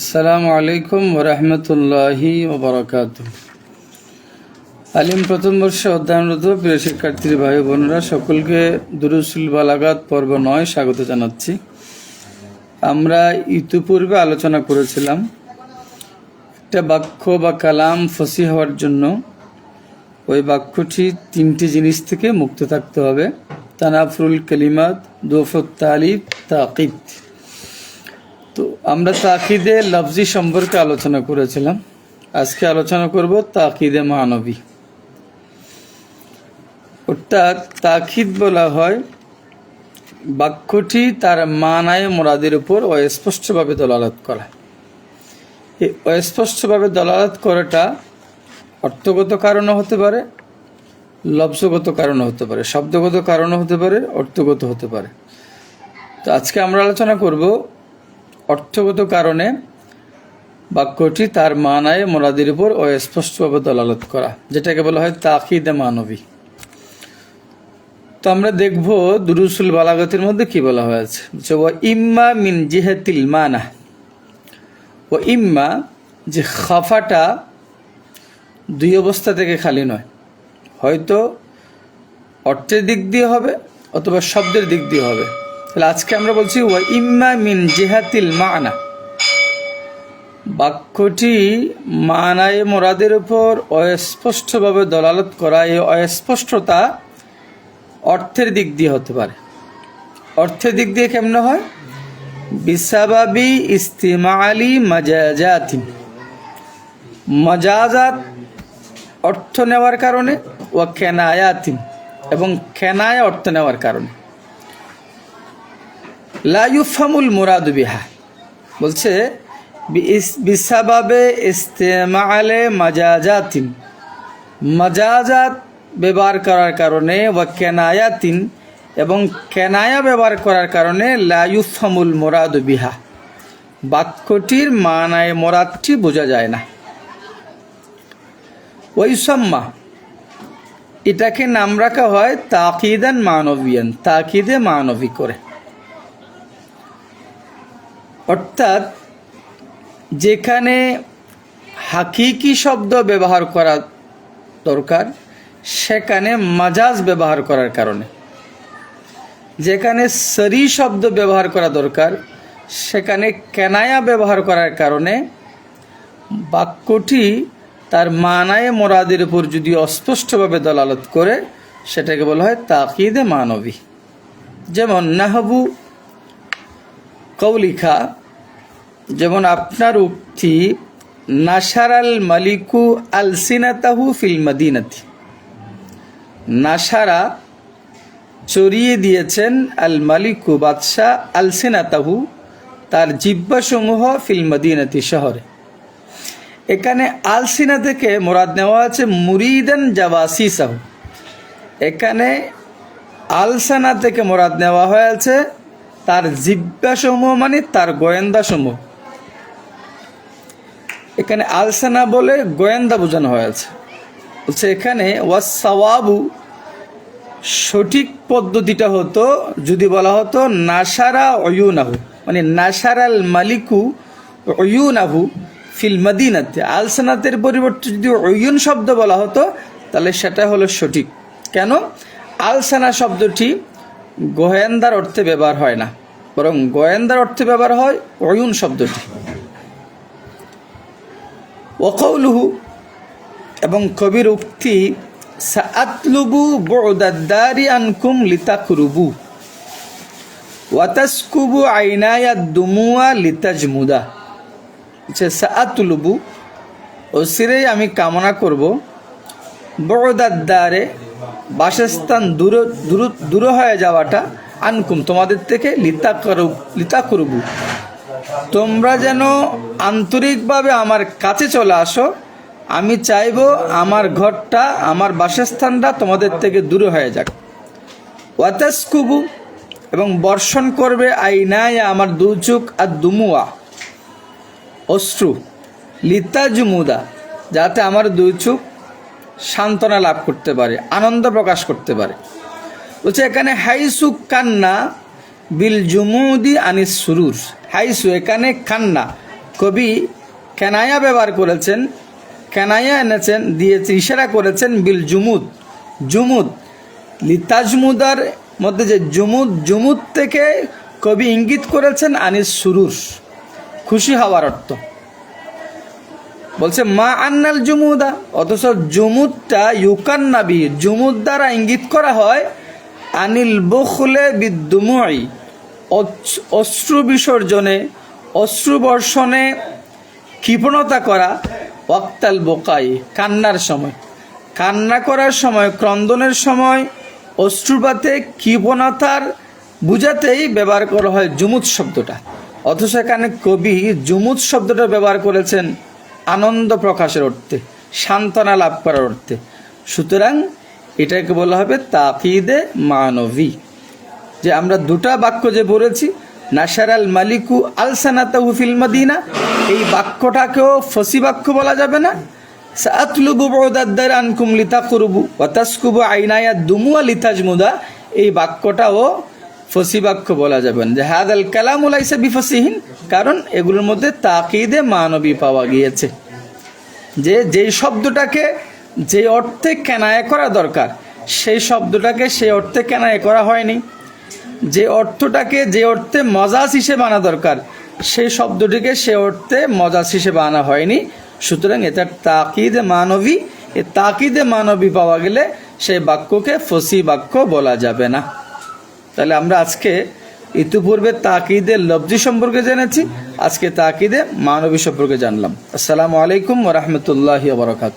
আসসালামু আলাইকুম ওরহমতুল্লাহি ওবরাকাত আলিম প্রথম বর্ষে অধ্যয়নরত প্রিয় শিক্ষার্থী ভাই বোনেরা, সকলকে দুরুসুল বালাগাত পর্ব নয় স্বাগত জানাচ্ছি। আমরা ইতিপূর্বে আলোচনা করেছিলাম একটা বাক্য বা কালাম ফসি হওয়ার জন্য। ওই বাক্যটি তিনটি জিনিস থেকে মুক্ত থাকতে হবে। তানাফরুল কালিমাত, দোফত তালিব তাকিদ তো আমরা তাকিদে লফজি সম্পর্কে আলোচনা করেছিলাম। আজকে আলোচনা করব তাকিদে মানবী। অর্থাৎ তাকিদ বলা হয় বাক্যটি তার মানায় মোরাদের উপর অস্পষ্টভাবে দলালত করা। এই অস্পষ্টভাবে দলালত করাটা অর্থগত কারণও হতে পারে লব্জগত কারণও হতে পারে, শব্দগত কারণও হতে পারে, অর্থগত হতে পারে। তো আজকে আমরা আলোচনা করব অর্থগত কারণে বাক্যটি তার মানায় মোরাদের উপর অস্পষ্টভাবে দলালত করা, যেটাকে বলা হয় তাকিদে মানবী। তো আমরা দেখব দুরুসুল বালাগতির মধ্যে কি বলা হয়েছে। ও ইম্মা মিন জিহাতিল মানা ও ইম্মা যে খাফাটা দুই অবস্থা থেকে খালি নয়, হয়তো অর্থের দিক দিয়ে হবে অথবা শব্দের দিক দিয়ে হবে। তাহলে আজকে আমরা বলছি, ওয়া ইম্মা মিন জেহাতিল মানা। বাক্যটি মানায় মোরাদের উপর অস্পষ্টভাবে দলালত করা, এই অস্পষ্টতা অর্থের দিক দিয়ে হতে পারে। অর্থের দিক দিয়ে কেমন হয়? বিসাবাবি ইস্তিমালি মাজাজাতিন। মজাজাত অর্থ নেওয়ার কারণে ও কেনায়াতিন। এবং কেনায় অর্থ নেওয়ার কারণে। লাইফামুল মুরাদ বিহা। বলছে বিসাবাবে ইস্তেমালে মাজাজাতিন। মাজাজাত ব্যবহার করার কারণে বা কেনায়াতিন এবং কেনায়া ব্যবহার করার কারণে লাইফামুল মোরাদ বিহা। বাক্যটির মানায় মোরাদটি বোঝা যায় না। ওইসম্মা এটাকে নাম রাখা হয় তাকিদান মানবিয়ান, তাকিদে মানবী করে। অর্থাৎ যেখানে হাকিকি শব্দ ব্যবহার করা দরকার, সেখানে মাজাজ ব্যবহার করার কারণে। যেখানে সরি শব্দ ব্যবহার করা দরকার, সেখানে কেনায়া ব্যবহার করার কারণে বাক্যটি তার মানায় মোরাদের উপর যদি অস্পষ্টভাবে দলালত করে, সেটাকে বলা হয় তাকিদে মানবী। যেমন নাহবু কৌলিখা যেমন আপনার উক্তি নাসার আল মালিকু আলসিনাতাহু ফিল মদিনাতি। নাসারা চড়িয়ে দিয়েছেন, আল মালিকু বাদশাহ আলসিনাতাহু, তার জিব্বাসমূহ ফিল মদিনাতি শহরে। এখানে আলসিনা থেকে মোরাদ নেওয়া আছে, মুরিদান জাবাসি সাহু এখানে আলসানা থেকে মোরাদ নেওয়া হয়েছে, তার জিব্বাসমূহ মানে তার গোয়েন্দাসমূহ। এখানে আলসানা বলে গোয়েন্দা বোঝানো হয়েছে। বলছে এখানে ওয়াসাওয়াবু সঠিক পদ্ধতিটা হতো যদি বলা হতো নাসারা অয়ুনাহু মানে নাসারাল মালিকু অয়ুনাহু ফিল মদিনাতে। আলসানাতের পরিবর্তে যদি অয়ুন শব্দ বলা হতো, তাহলে সেটা হলো সঠিক। কেন? আলসানা শব্দটি গোয়েন্দার অর্থে ব্যবহার হয় না, বরং গোয়েন্দার অর্থে ব্যবহার হয় অয়ুন শব্দটি। ওকৌলুহু এবং কবির উক্তি, সাআতলুবু বুদাদ্দারি আনকুম লিতাকরুবু ওয়াতাসকুবু আইনায়া দুমুয়া লিতাজমুদা। যে সাআতলুবু অসিরেই আমি কামনা করব বড়দাদ্দারে বাসস্থান দূর দূর দূর হয়ে যাওয়াটা আনকুম, তোমাদের থেকে লিতা করু লিতা করবু তোমরা যেন আন্তরিকভাবে আমার কাছে চলে আসো। আমি চাইব আমার ঘরটা, আমার বাসস্থানটা তোমাদের থেকে দূরে হয়ে যাক। ওয়াতাসকুবু, এবং বর্ষণ করবে আইনায় আমার দুচুক আর দুমুয়া। অশ্রু, লিতা জুমুদা, যাতে আমার দুই চোখ সান্ত্বনা লাভ করতে পারে, আনন্দ প্রকাশ করতে পারে। বলছে এখানে হাইসু কান্না বিল জুমুদি আনিস সুরুর। হাইসু, এখানে কান্না কবি কেনায়া ব্যবহার করেছেন কেনায়া এনেছেন দিয়েছে ইশারা করেছেন বিল জুমুদ। জুমুদ, লিতাজমুদার মধ্যে যে জুমুদ জুমুদ থেকে কবি ইঙ্গিত করেছেন আনিস সুরুর। খুশি হওয়ার অর্থ। বলছে, মা আন্নাল জুমুদা অথচ জুমুদটা ইউকান নাবি জুমুদ দ্বারা ইঙ্গিত করা হয়, আনিল বখলে বিদ্যুময় অশ্রু বিসর্জনে, অশ্রু বর্ষণে কৃপণতা করা ওয়াক্তাল বোকাই, কান্নার সময়। কান্না করার সময়, ক্রন্দনের সময় অশ্রুপাতে কৃপণতার বুঝাতেই ব্যবহার করা হয় জুমুদ শব্দটা। অথচ এখানে কবি জুমুদ শব্দটা ব্যবহার করেছেন আনন্দ প্রকাশের অর্থে, সান্ত্বনা লাভ করার অর্থে। সুতরাং এটাকে বলা হবে তাকিদে মানবী। যে আমরা দুটা বাক্য যে বলেছি নাসার আল মালিকু আল সানাতাহু ফিল মদিনা, এই বাক্যটাকেও ফসি বাক্য বলা যাবে না। সাতলুবু বদাদ্দার আনকুম লিতা করবু ওয়াতাসকুবু আইনায়া দুমুয়া লিতাজমুদা, এই বাক্যটাও ফসি বাক্য বলা যাবে না। যে হাদ আল কালাম উলাইসা বিফসিহীন, কারণ এগুলোর মধ্যে তাকিদে মানবী পাওয়া গিয়েছে। যে, যেই শব্দটাকে যে অর্থে কেনায় করা দরকার, সেই শব্দটাকে সেই অর্থে কেনায় করা হয়নি। যে অর্থটাকে যে অর্থে মজাজ হিসেবে আনা দরকার, সেই শব্দটিকে সে অর্থে মজাজ হিসেবে আনা হয়নি। সুতরাং এটা তাকিদে মানবী, এ তাকিদে মানবী পাওয়া গেলে সেই বাক্যকে ফসি বাক্য বলা যাবে না। তাহলে আমরা আজকে ইতিপূর্বে তাকিদে লব্জি সম্পর্কে জেনেছি, আজকে তাকিদে মানবী সম্পর্কে জানলাম। আসসালামু আলাইকুম ওরহমতুল্লাহ বরকাত